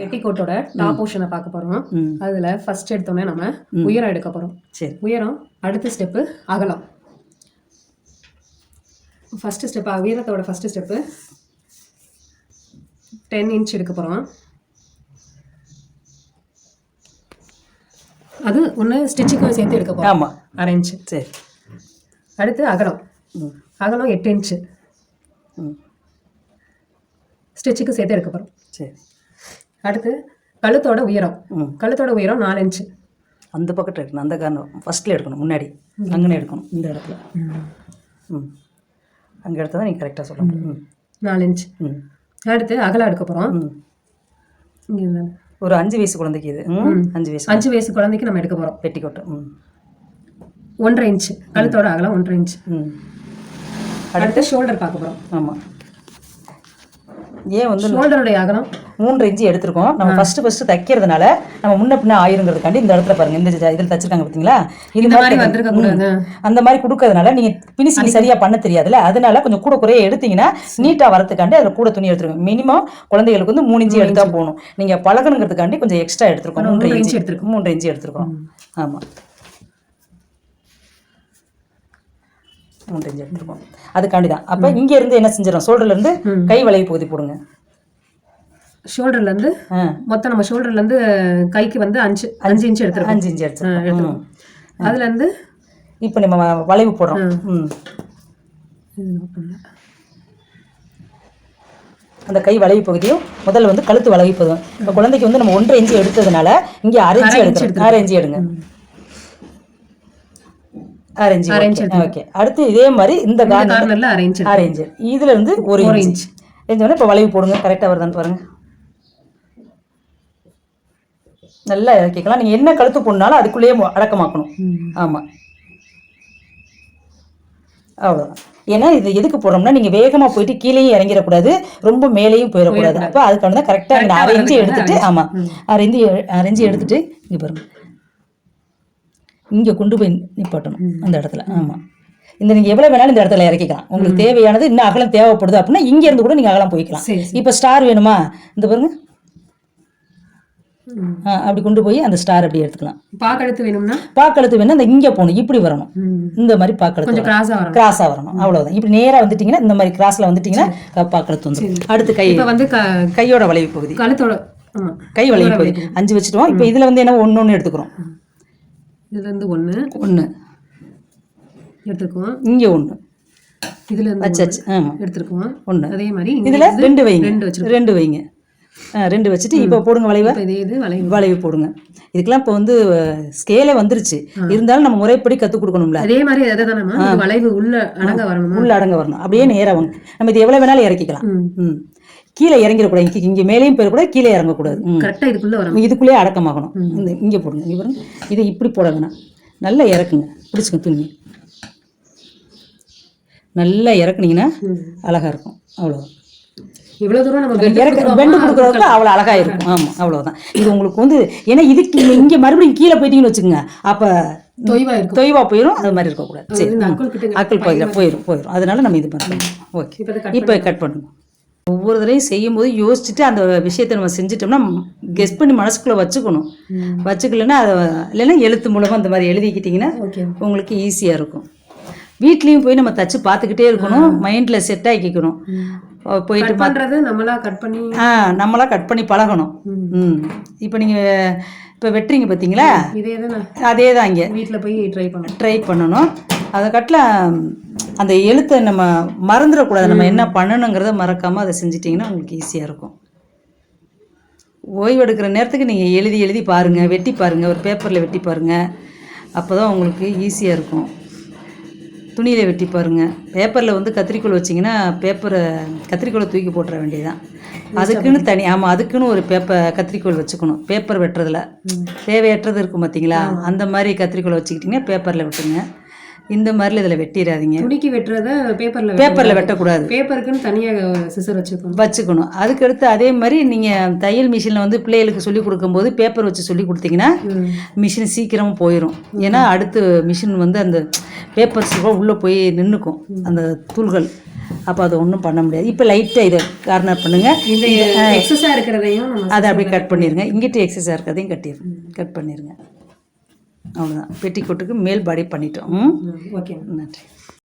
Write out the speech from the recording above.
பெட்டிக்கோட்டோட top போர்ஷனை பார்க்க போறோம். ம். அதுல ஃபர்ஸ்ட் எடுத்தோடனே நம்ம உயரம் எடுக்க போறோம். சரி. உயரம் அடுத்த ஸ்டெப்பு அகலம். ஃபர்ஸ்ட் ஸ்டெப் உயரத்தோட ஃபர்ஸ்ட் ஸ்டெப்பு டென் இன்ச் எடுக்க போறோம். அது ஒன்று ஸ்டிச்சுக்கும் சேர்த்து எடுக்க போறோம். ஆமாம் அரை இன்ச்சு சரி. அடுத்து அகலம். அகலம் எட்டு இன்ச்சு ஸ்டிச்சுக்கு சேர்த்து எடுக்க போறோம். சரி. அடுத்து கழுத்தோட உயரம். ம். கழுத்தோட உயரம் நாலு இன்ச்சு. அந்த பக்கத்தில் எடுக்கணும் அந்த காரணம். ஃபஸ்ட்டில் எடுக்கணும். முன்னாடி. அங்கனே எடுக்கணும். இந்த இடத்துல. ம். அங்கே எடுத்தால் தான் நீங்கள் கரெக்டாக சொல்ல முடியும். ம். நாலு இன்ச் ம். அடுத்து அகலம் எடுக்க போகிறோம் ம். இங்கே ஒரு அஞ்சு வயசு குழந்தைக்கு இது. ம். அஞ்சு வயசு அஞ்சு வயசு குழந்தைக்கு நம்ம எடுக்க போகிறோம் பெட்டிக்கோட்டை. ம். ஒன்றரை இன்ச் கழுத்தோட அகலம் ஒன்றரை இன்ச் ம். அடுத்து ஷோல்டர் பார்க்க போகிறோம் ஆமாம் ஏன் வந்து ஷோல்டருடைய அகலம் மூன்று இன்ச்சு எடுத்திருக்கோம். நம்ம ஃபர்ஸ்ட் ஃபர்ஸ்ட் தைக்கிறதுனால நம்ம முன்ன பின்ன ஆயிருங்கிறதுக்காண்டி இந்த இடத்துல பாருங்க இந்த இதில் தச்சிருக்காங்க பார்த்தீங்களா இது மாதிரி அந்த மாதிரி கொடுக்கறதுனால நீங்க பினிஷிங் சரியா பண்ண தெரியாதுல்ல? அதனால கொஞ்சம் கூட குறைய எடுத்தீங்கன்னா நீட்டா வரதுக்காண்டி அதுல கூட துணி எடுத்துருக்கோம். மினிமம் குழந்தைகளுக்கு வந்து மூணு இன்ச்சு எடுத்தா போகணும் நீங்க பழகணுங்கிறதுக்காண்டி கொஞ்சம் எக்ஸ்ட்ரா எடுத்திருக்கோம். மூன்று இன்ச்சு எடுத்திருக்கோம். மூன்று இன்ச்சு எடுத்திருக்கோம். ஆமா. மூன்று இன்ச்சு எடுத்திருக்கோம். அதுக்காண்டி தான். அப்ப இங்க இருந்து என்ன செஞ்சிடும் ஷோல்டர்ல இருந்து கை வளைவு பகுதி போடுங்க. ஷோல்டர்லேருந்து மொத்தம் நம்ம ஷோல்டர்லேருந்து கைக்கு வந்து அஞ்சு அஞ்சு இன்ச் எடுத்துருக்கோம் அஞ்சு இன்ச்சு எடுத்திருக்கோம் ம். அதுலேருந்து இப்போ நம்ம வளைவு போடுறோம். அந்த கை வளைவு பகுதியும் முதல்ல வந்து கழுத்து வளைவு பகுதியும் இப்போ குழந்தைக்கு வந்து நம்ம ஒன்றரை இன்ச்சு எடுத்ததுனால இங்கே அரை இன்ச்சு எடுக்கணும் அரை இன்ச்சு எடுங்க. அரை இன்ச்சு ஓகே. அடுத்து இதே மாதிரி இந்த கார்னர் கார்னரில் அரை இன்ச் அரை இன்ச்சு இதுல இருந்து ஒரு இன்ச் இன்ச் இப்போ வளைவு போடுங்க. கரெக்டாக வருதான்னு பாருங்க. நல்லா இறக்கிக்கலாம் நீங்கள் என்ன கழுத்து போடனாலும் அதுக்குள்ளேயே அடக்கமாக்கணும். ஆமாம் அவ்வளோதான் ஏன்னா இது எதுக்கு போடுறோம்னா நீங்கள் வேகமாக போயிட்டு கீழேயும் இறங்கிடக்கூடாது. ரொம்ப மேலேயும் போயிடக்கூடாது. அப்போ அதுக்கான தான் கரெக்டாக நீங்கள் அரை இன்ச்சு எடுத்துட்டு ஆமாம் அரை இன்ச்சு எ- அரை இன்ச்சு எடுத்துட்டு இங்கே பாருங்க. இங்கே கொண்டு போய் நிப்பாட்டணும் அந்த இடத்துல. ஆமாம் இந்த நீங்கள் எவ்வளோ வேணாலும் இந்த இடத்துல இறக்கிக்கலாம். உங்களுக்கு தேவையானது இன்னும் அகலம் தேவைப்படுது அப்படின்னா இங்கே இருந்து கூட நீங்கள் அகலம் போய்க்கலாம். இப்போ ஸ்டார் வேணுமா? இந்த பாருங்க. ஆ, அப்படி கொண்டு போய் அந்த ஸ்டார் அப்படி எடுத்துக்கலாம். பாக்கெடுத்து வேணும்னா? பாக்கழுத்து வேணா இந்த இங்கே போகணும் இப்படி வரணும். இந்த மாதிரி பாக்கழுத்து கொஞ்சம் கிராஸாக வரணும். அவ்வளவுதான். இப்படி நேரா வந்துட்டீங்கன்னா இந்த மாதிரி கிராஸ்ல வந்துட்டீங்கன்னா பாக்கழுத்து வந்துடும் அடுத்து கை வந்து கையோட வளைவு பகுதி. கழுத்தோட கை வளைவு பகுதி. அஞ்சு வச்சுட்டோம் இப்போ இதுல வந்து என்ன ஒன்று ஒன்று எடுத்துக்கிறோம். இதுலேருந்து ஒன்று ஒன்று எடுத்துக்குவோம். இங்கே ஒன்று இதுலேருந்து வச்சாச்சு ஆமாம் எடுத்துருக்குவோம் ஒன்று அதே மாதிரி இதுல ரெண்டு வைங்க. ரெண்டு வச்சிருக்கோம். ரெண்டு வைங்க. ரெண்டு வச்சுட்டு இப்போ போடுங்க வளைவை. வளைவு. போடுங்க. இதுக்கெல்லாம் இப்போ வந்து ஸ்கேலே வந்துருச்சு. இருந்தாலும் நம்ம முறைப்படி கற்றுக் கொடுக்கணும்ல. அதே மாதிரி வளைவு உள்ள அடங்க வரணுமா? உள்ள அடங்க வரணும். அப்படியே நேரா வாங்க நம்ம இது எவ்வளவு வேணாலும் இறக்கிக்கலாம். ம். கீழே இறங்கிடக்கூடாது. இங்கே இங்கே மேலேயும் போயிடக்கூடாது. கீழே இறங்கக்கூடாது. கரெக்டாக இதுக்குள்ள வரணும். இதுக்குள்ளேயே அடக்கமாகணும். இந்த இங்கே போடுங்க. இங்கே பாருங்க. இதை இப்படி போட வேணாம். நல்லா இறக்குங்க. பிடிச்சிங்க துணி. நல்லா இறக்குனீங்கன்னா அழகா இருக்கும். அவ்வளோதான் இவ்வளவு தூரம் நம்ம பெண்ட் கொடுக்குறதுக்கு அவ்வளோ அழகா இருக்கும். ஆமாம் அவ்வளோதான் இது உங்களுக்கு வந்து ஏன்னா இதுக்கு இங்கே மறுபடியும் கீழே போயிட்டீங்கன்னு வச்சுக்கோங்க. அப்போ தொய்வா தொய்வா போயிடும் அது மாதிரி இருக்கக்கூடாது. சரி. அக்குள் பகுதியில் போயிடும் போயிடும் அதனால நம்ம இது பண்ணுறோம் ஓகே. இப்போ கட் பண்ணுங்க. ஒவ்வொரு தடவையும் செய்யும்போது யோசிச்சுட்டு அந்த விஷயத்தை நம்ம செஞ்சிட்டோம்னா கெஸ் பண்ணி மனசுக்குள்ளே வச்சுக்கணும். வச்சுக்கலன்னா அதை இல்லைன்னா எழுத்து மூலமாக அந்த மாதிரி எழுதிக்கிட்டிங்கன்னா உங்களுக்கு ஈஸியாக இருக்கும். வீட்லேயும் போய் நம்ம தச்சு பார்த்துக்கிட்டே இருக்கணும். மைண்டில் செட் ஆக்கிக்கணும். அஹ் போயிட்டு கட் பண்றது நம்மளா கட் பண்ணி ஆ நம்மளா கட் பண்ணி பழகணும். ம். இப்போ நீங்கள் இப்போ வெட்டுறீங்க பார்த்தீங்களா இதே தான் அதே தான் இங்கே. வீட்ல போய் ட்ரை பண்ணேன் ட்ரை பண்ணணும். அதை கட்டில் அந்த எழுத்தை நம்ம மறந்துடக்கூடாது. நம்ம என்ன பண்ணணுங்கிறத மறக்காமல் அதை செஞ்சிட்டிங்கன்னா உங்களுக்கு ஈஸியாக இருக்கும். ஓய்வு எடுக்கிற நேரத்துக்கு நீங்கள் எழுதி எழுதி பாருங்கள் வெட்டி பாருங்கள் ஒரு பேப்பரில் வெட்டி பாருங்கள் அப்போ தான் உங்களுக்கு ஈஸியாக இருக்கும். துணியில் வெட்டி பாருங்கள் பேப்பரில் வந்து கத்திரிக்கோல் வச்சிங்கன்னா பேப்பரை கத்திரிக்கோலை தூக்கி போட்டுற வேண்டியதுதான். அதுக்குன்னு தனி ஆமாம் அதுக்குன்னு ஒரு பேப்பர் கத்திரிக்கோல் வச்சுக்கணும். பேப்பர் வெட்டுறதுல. தேவையற்றது இருக்கும் பார்த்தீங்களா அந்த மாதிரி கத்திரிக்கோல் வச்சுக்கிட்டிங்கன்னா பேப்பரில் வெட்டுங்க. இந்த மாதிரில இதில் வெட்டிடாதீங்க துணிக்கு வெட்டுறத பேப்பர்ல பேப்பரில் வெட்டக்கூடாது. பேப்பருக்குன்னு தனியா சிசர் வச்சிருக்கோம் வச்சுக்கணும். அதுக்கடுத்து அதே மாதிரி நீங்கள் தையல் மிஷினில் வந்து பிள்ளைகளுக்கு சொல்லி கொடுக்கும்போது பேப்பர் வச்சு சொல்லி கொடுத்தீங்கன்னா மிஷின் சீக்கிரமாக போயிடும் ஏன்னா அடுத்து மிஷின் வந்து அந்த பேப்பர்ஸ் உள்ளே போய் நின்றுக்கும் அந்த தூள்கள். அப்போ அது ஒன்றும் பண்ண முடியாது. இப்போ லைட்டாக இதை கார்னர் பண்ணுங்கள் இந்த எக்ஸஸா இருக்கிறதையும் அதை அப்படியே கட் பண்ணிடுங்க இங்கிட்டு எக்ஸசைஸ் இருக்கிறதையும் கட்டிடுங்க கட் பண்ணிடுங்க அவ்வளோதான் பெட்டிக்கோட்டுக்கு மேல் பாடி பண்ணிட்டோம். ம்? ஓகே. நன்றி.